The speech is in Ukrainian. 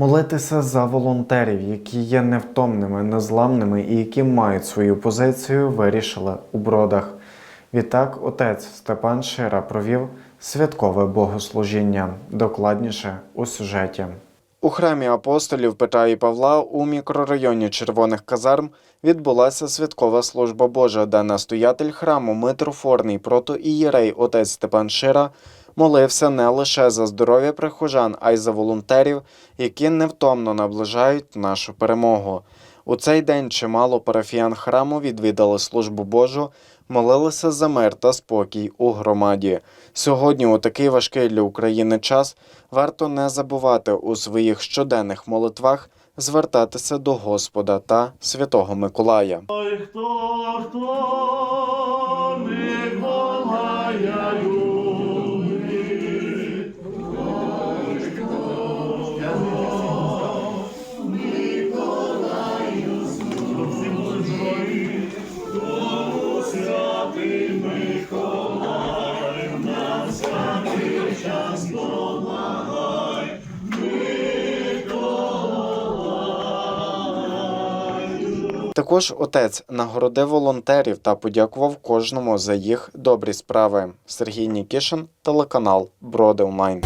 Молитися за волонтерів, які є невтомними, незламними і які мають свою позицію, вирішили у бродах. Відтак, отець Степан Шира провів святкове богослужіння. Докладніше у сюжеті. У храмі апостолів Петра і Павла у мікрорайоні Червоних казарм відбулася святкова служба Божа, де настоятель храму митрофорний протоієрей отець Степан Шира молився не лише за здоров'я прихожан, а й за волонтерів, які невтомно наближають нашу перемогу. У цей день чимало парафіян храму відвідали службу Божу, молилися за мир та спокій у громаді. Сьогодні, у такий важкий для України час, варто не забувати у своїх щоденних молитвах звертатися до Господа та Святого Миколая. Ой, хто, хто Також отець нагородив волонтерів та подякував кожному за їх добрі справи. Сергій Нікішин, телеканал Броди Онлайн.